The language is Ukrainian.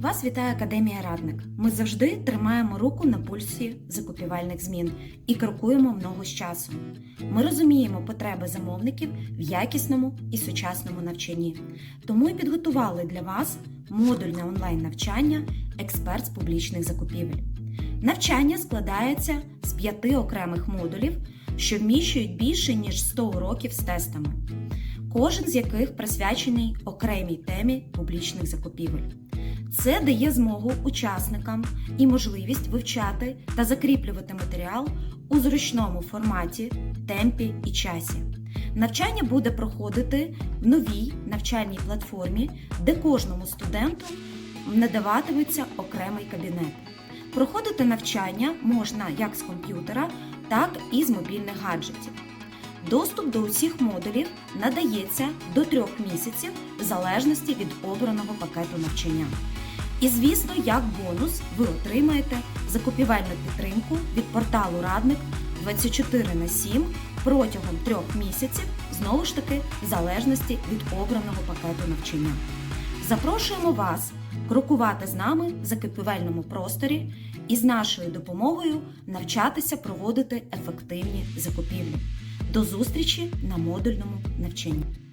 Вас вітає Академія Радник. Ми завжди тримаємо руку на пульсі закупівельних змін і крокуємо в ногу з часом. Ми розуміємо потреби замовників в якісному і сучасному навчанні. Тому і підготували для вас модульне онлайн-навчання експерт з публічних закупівель. Навчання складається з п'яти окремих модулів, що вміщують більше ніж 100 уроків з тестами, кожен з яких присвячений окремій темі публічних закупівель. Це дає змогу учасникам і можливість вивчати та закріплювати матеріал у зручному форматі, темпі і часі. Навчання буде проходити в новій навчальній платформі, де кожному студенту надаватиметься окремий кабінет. Проходити навчання можна як з комп'ютера, так і з мобільних гаджетів. Доступ до усіх модулів надається до трьох місяців в залежності від обраного пакету навчання. І, звісно, як бонус ви отримаєте закупівельну підтримку від порталу Радник 24 на 7 протягом трьох місяців, знову ж таки, в залежності від обраного пакету навчання. Запрошуємо вас крокувати з нами в закупівельному просторі і з нашою допомогою навчатися проводити ефективні закупівлі. До зустрічі на модульному навчанні.